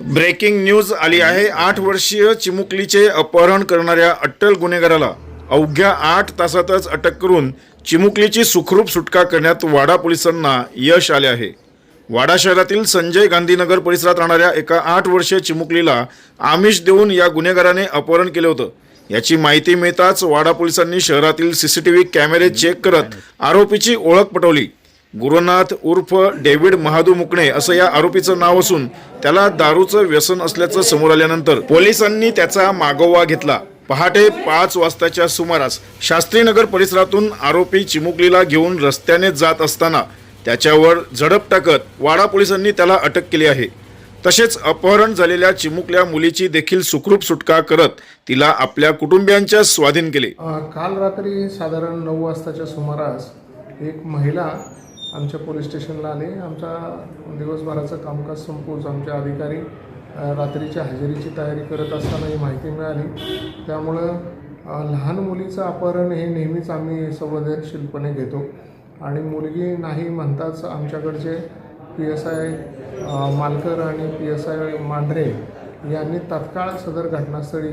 Breaking news आली आहे. आठ वर्षीय चिमुकलीचे अपहरण करणाऱ्या अट्टल गुन्हेगाराला अवघ्या आठ तासातच अटक करून चिमुकलीची सुखरूप सुटका करण्यात वाडा पोलिसांना यश आले आहे. वाडा शहरातील संजय गांधीनगर परिसरात राहणाऱ्या एका आठ वर्षीय चिमुकलीला आमिष देऊन या गुन्हेगाराने अपहरण केलं होतं. याची माहिती मिळताच वाडा पोलिसांनी शहरातील सीसीटीव्ही कॅमेरे चेक करत आरोपीची ओळख पटवली. गुरुनाथ उर्फ डेव्हिड महादू मुकणे असं या आरोपीचं नाव असून त्याला दारूचं व्यसन असल्याचं समोर आल्यानंतर पोलिसांनी त्याचा मागोवा घेतला. पहाटे पाच वाजताच्या सुमारास शास्त्रीनगर परिसरातून आरोपी चिमुकलीला घेऊन रस्त्याने जात असताना त्याच्यावर झडप टाकत वाडा पोलिसांनी त्याला अटक केली आहे. तसेच अपहरण झालेल्या चिमुकल्या मुलीची देखील सुखरूप सुटका करत तिला आपल्या कुटुंबियांच्या स्वाधीन केले. काल रात्री साधारण नऊ वाजताच्या सुमारास एक महिला आमच्या पोलीस स्टेशनला आले. आमच्या दिवसभराचं कामकाज संपवून आमचे अधिकारी रात्रीच्या हजेरीची तयारी करत असताना ही माहिती मिळाली. त्यामुळं लहान मुलीचं अपहरण हे नेहमीच आम्ही संवेदनशीलपणे घेतो. आणि मुलगी नाही म्हणताच आमच्याकडचे पी एस आय मालकर आणि पी एस आय मांढरे यांनी तत्काळ सदर घटनास्थळी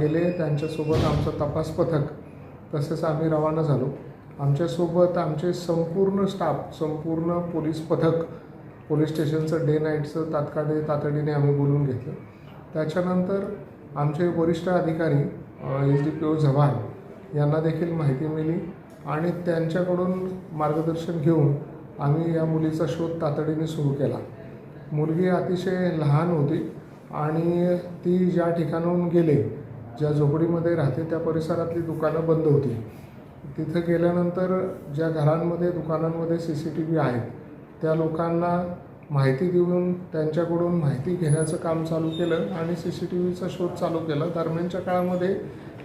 गेले. त्यांच्यासोबत आमचं तपास पथक तसेच आम्ही रवाना झालो. आमच्यासोबत आमचे संपूर्ण स्टाफ संपूर्ण पोलीस पथक पोलीस स्टेशनचं डे नाईटचं तात्काळ तातडीने आम्ही बोलवून घेतलं. त्याच्यानंतर आमचे वरिष्ठ अधिकारी एस डी पी ओ झवान यांना देखील माहिती मिळली आणि त्यांच्याकडून मार्गदर्शन घेऊन आम्ही या मुलीचा शोध तातडीने सुरू केला. मुलगी अतिशय लहान होती आणि ती ज्या ठिकाणाहून गेले ज्या झोपडीमध्ये राहते त्या परिसरातली दुकानं बंद होती. तिथं गेल्यानंतर ज्या घरांमध्ये दुकानांमध्ये सी सी टी व्ही आहेत त्या लोकांना माहिती देऊन त्यांच्याकडून माहिती घेण्याचं काम चालू केलं आणि सी सी टी व्हीचा शोध चालू केला. दरम्यानच्या काळामध्ये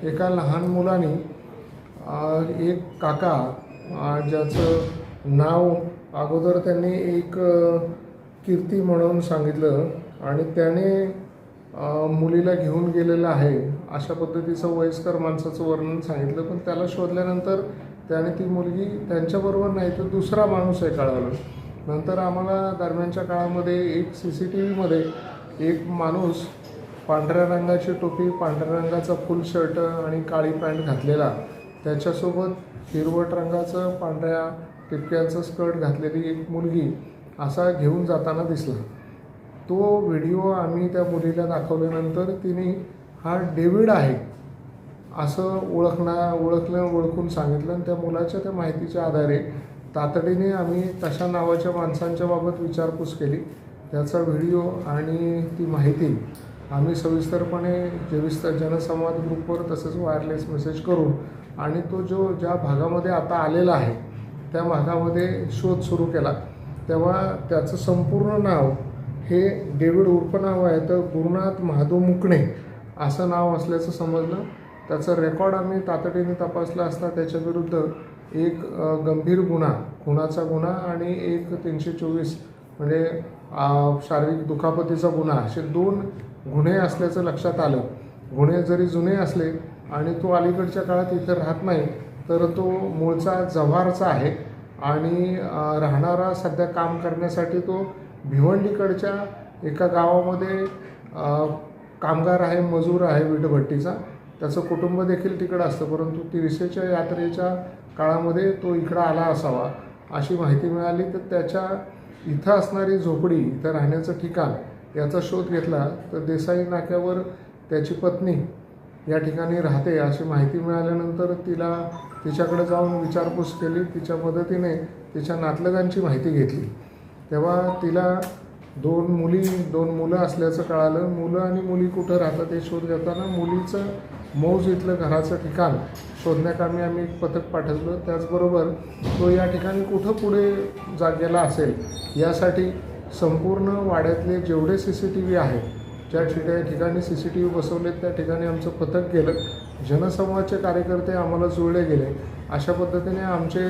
एका लहान मुलाने एक काका ज्याचं नाव अगोदर त्यांनी एक कीर्ती म्हणून सांगितलं आणि त्याने मुलीला घेऊन गेलेलं आहे. अशा पद्धतीचं वयस्कर माणसाचं वर्णन सांगितलं पण त्याला शोधल्यानंतर त्याने ती मुलगी त्यांच्याबरोबर नाही तर दुसरा माणूस आहे कळालं. नंतर आम्हाला दरम्यानच्या काळामध्ये एक सी सी टी व्हीमध्ये एक माणूस पांढऱ्या रंगाची टोपी पांढऱ्या रंगाचा फुल शर्ट आणि काळी पॅन्ट घातलेला. त्याच्यासोबत हिरवट रंगाचं पांढऱ्या टिपक्यांचं स्कर्ट घातलेली एक मुलगी असा घेऊन जाताना दिसला. तो व्हिडिओ आम्ही त्या मुलीला दाखवल्यानंतर तिने हा डेव्हिड आहे असं ओळखणा ओळखलं ओळखून सांगितलं. आणि त्या मुलाच्या त्या माहितीच्या आधारे तातडीने आम्ही तशा नावाच्या माणसांच्या बाबत विचारपूस केली. त्याचा व्हिडिओ आणि ती माहिती आम्ही सविस्तरपणे जेविस्त जनसंवाद ग्रुपवर तसंच वायरलेस मेसेज करून आणि तो जो ज्या भागामध्ये आता आलेला आहे त्या भागामध्ये शोध सुरू केला. तेव्हा त्याचं संपूर्ण नाव हे डेव्हिड उर्फ नाव आहे तर गुरुनाथ महादेव मुकणे असं नाव असल्याचं समजलं. त्याचं रेकॉर्ड आम्ही तातडीने तपासला असता त्याच्याविरुद्ध एक गंभीर गुन्हा खुनाचा गुन्हा आणि एक तीनशे चोवीस म्हणजे शारीरिक दुखापतीचा गुन्हा असे दोन गुन्हे असल्याचं लक्षात आलं. गुन्हे जरी जुने असले आणि तो अलीकडच्या काळात इथं राहत नाही तर तो मूळचा जव्हारचा आहे आणि राहणारा सध्या काम करण्यासाठी तो भिवंडीकडच्या एका गावामध्ये कामगार आहे मजूर आहे विटभट्टीचा. त्याचं कुटुंब देखील तिकडं असतं परंतु तिरशेच्या यात्रेच्या काळामध्ये तो इकडं आला असावा अशी माहिती मिळाली. तर त्याच्या इथं असणारी झोपडी इथं राहण्याचं ठिकाण याचा शोध घेतला तर देसाई नाक्यावर त्याची पत्नी या ठिकाणी राहते अशी माहिती मिळाल्यानंतर तिला तिच्याकडे जाऊन विचारपूस केली. तिच्या मदतीने तिच्या नातलगांची माहिती घेतली. तेव्हा तिला दोन मुली दोन मुलं असल्याचं कळालं. मुलं आणि मुली कुठं राहतात हे शोध घेताना मुलीचं मौज इथलं घराचं ठिकाण शोधण्याकामी आम्ही एक पथक पाठवलं. त्याचबरोबर तो या ठिकाणी कुठं पुढे जागेला असेल यासाठी संपूर्ण वाड्यातले जेवढे सी सी टी व्ही आहेत ज्या ठिकाणी ठिकाणी सी सी टी व्ही बसवलेत त्या ठिकाणी आमचं पथक गेलं. जनसंवादचे कार्यकर्ते आम्हाला जुळले गेले. अशा पद्धतीने आमचे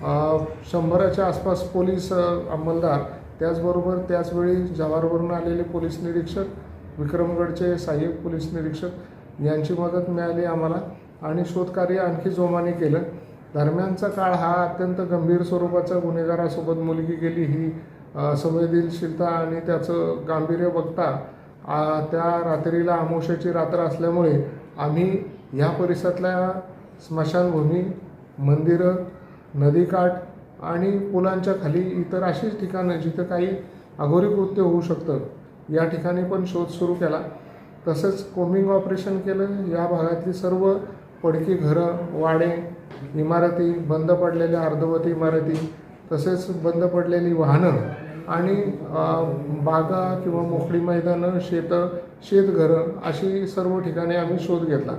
शंभराच्या आसपास पोलीस अंमलदार त्याचबरोबर त्याचवेळी जव्हारवरून आलेले पोलीस निरीक्षक विक्रमगडचे सहाय्यक पोलीस निरीक्षक यांची मदत मिळाली आम्हाला आणि शोधकार्य आणखी जोमाने केलं. दरम्यानचा काळ हा अत्यंत गंभीर स्वरूपाचा गुन्हेगारासोबत मुलगी गेली ही संवेदनशीलता आणि त्याचं गांभीर्य बघता त्या रात्रीला अमावस्याची रात्र असल्यामुळे आम्ही या परिसरातल्या स्मशानभूमी मंदिरं नदीकाठ आणि पुलांच्या खाली इतर अशीच ठिकाणं जिथं काही अघोरी कृत्य होऊ शकतं या ठिकाणी पण शोध सुरू केला. तसंच कोमिंग ऑपरेशन केलं या भागातली सर्व पडकी घरं वाडे इमारती बंद पडलेल्या अर्धवट इमारती तसेच बंद पडलेली वाहनं आणि बागा किंवा मोकळी मैदानं शेतं शेतघरं अशी सर्व ठिकाणी आम्ही शोध घेतला.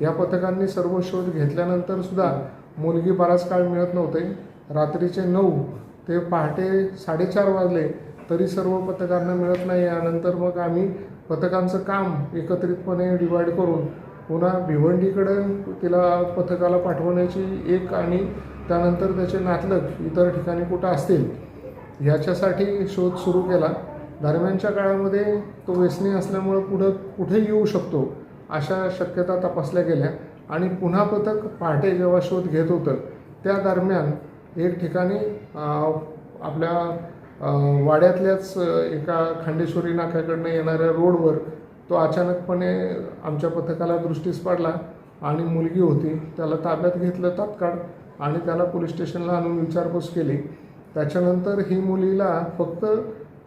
या पथकांनी सर्व शोध घेतल्यानंतर सुद्धा मुलगी बराच काळ मिळत नव्हते. रात्रीचे नऊ ते पहाटे साडेचार वाजले तरी सर्व पथकांना मिळत नाही. यानंतर मग आम्ही पथकांचं काम एकत्रितपणे डिवाईड करून पुन्हा भिवंडीकडे तिला पथकाला पाठवण्याची एक आणि त्यानंतर त्याचे नातलग इतर ठिकाणी कुठं असतील ह्याच्यासाठी शोध सुरू केला. दरम्यानच्या काळामध्ये तो व्यसनी असल्यामुळं पुढं कुठे येऊ शकतो अशा शक्यता तपासल्या गेल्या. आणि पुन्हा पथक पहाटे जेव्हा शोध घेत होतं त्या दरम्यान एक ठिकाणी आपल्या वाड्यातल्याच एका खांडेश्वरी नाक्याकडनं येणाऱ्या रोडवर तो अचानकपणे आमच्या पथकाला दृष्टीस पडला आणि मुलगी होती. त्याला ताब्यात घेतलं तात्काळ आणि त्याला पोलीस स्टेशनला आणून विचारपूस केली. त्याच्यानंतर ही मुलीला फक्त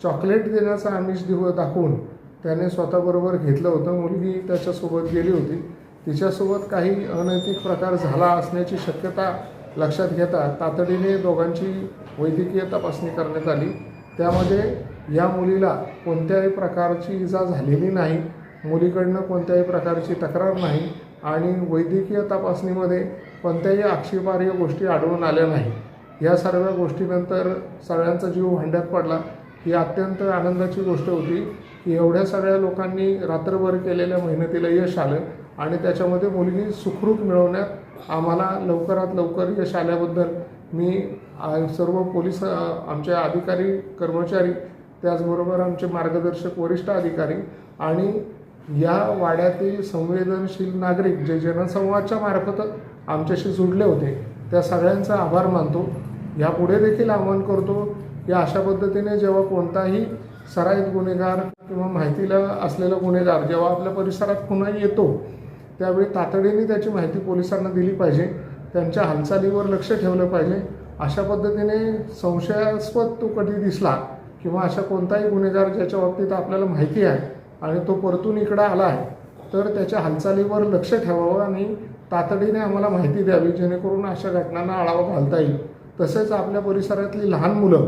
चॉकलेट देण्याचा आमिष दिव दाखवून त्याने स्वतःबरोबर घेतलं होतं. मुलगी त्याच्यासोबत गेली होती. तिच्यासोबत काही अनैतिक प्रकार झाला असण्याची शक्यता लक्षात घेता तातडीने दोघांची वैद्यकीय तपासणी करण्यात आली. त्यामध्ये या मुलीला कोणत्याही प्रकारची इजा झालेली नाही मुलीकडनं कोणत्याही प्रकारची तक्रार नाही आणि वैद्यकीय तपासणीमध्ये कोणत्याही आक्षेपार्ह गोष्टी आढळून आल्या नाही. या सर्व गोष्टीनंतर सगळ्यांचा जीव भांड्यात पडला. ही अत्यंत आनंदाची गोष्ट होती की एवढ्या सगळ्या लोकांनी रात्रभर केलेल्या मेहनतीला यश आलं. आणि त्याच्यामध्ये मुलगी सुखरूप मिळवण्यात आम्हाला लवकरात लवकर यश आल्याबद्दल मी सर्व पोलीस आमच्या आमचे अधिकारी कर्मचारी त्याचबरोबर आमचे मार्गदर्शक वरिष्ठ अधिकारी आणि या वाड्यातील संवेदनशील नागरिक जे जनसंवादच्या मार्फत आमच्याशी जुडले होते त्या सगळ्यांचा आभार मानतो. यापुढे देखील आवाहन करतो की अशा पद्धतीने जेव्हा कोणताही सराईत गुन्हेगार किंवा माहितीला असलेला गुन्हेगार जेव्हा आपल्या परिसरात पुन्हा येतो त्यावेळी तातडीने त्याची माहिती पोलिसांना दिली पाहिजे त्यांच्या हालचालीवर लक्ष ठेवलं पाहिजे. अशा पद्धतीने संशयास्पद तो कधी दिसला किंवा अशा कोणताही गुन्हेगार ज्याच्या बाबतीत आपल्याला माहिती आहे आणि तो परतून इकडं आला आहे तर त्याच्या हालचालीवर लक्ष ठेवावं आणि तातडीने आम्हाला माहिती द्यावी जेणेकरून अशा घटनांना आळावा घालता येईल. तसेच आपल्या परिसरातली लहान मुलं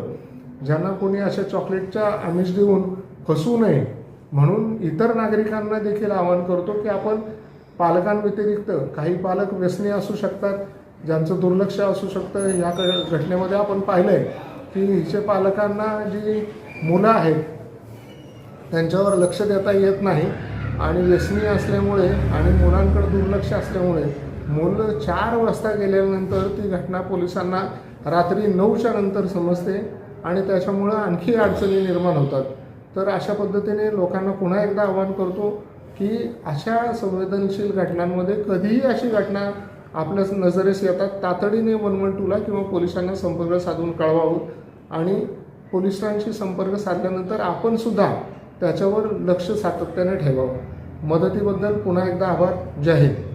ज्यांना कोणी अशा चॉकलेटच्या आमिष देऊन फसवू नये म्हणून इतर नागरिकांना देखील आवाहन करतो की आपण पालकांव्यतिरिक्त काही पालक व्यसनी असू शकतात ज्यांचं दुर्लक्ष असू शकतं ह्या क- घटनेमध्ये आपण पाहिलं आहे की हिचे पालकांना जी मुलं आहेत त्यांच्यावर लक्ष देता येत नाही आणि व्यसनी असल्यामुळे आणि मुलांकडे दुर्लक्ष असल्यामुळे मुलं चार वाजता गेल्यानंतर ती घटना पोलिसांना रात्री नऊच्या नंतर समजते आणि त्याच्यामुळं आणखी अडचणी निर्माण होतात. तर अशा पद्धतीने लोकांना पुन्हा एकदा आवाहन करतो की अशा संवेदनशील घटनांमध्ये कधीही अशी घटना आपल्या नजरेस येतात तातडीने वन वन टूला किंवा पोलिसांना संपर्क साधून कळवावं. आणि पोलिसांशी संपर्क साधल्यानंतर आपणसुद्धा त्याच्यावर लक्ष सातत्याने ठेवावं. मदतीबद्दल पुन्हा एकदा आभार. जय हिंद.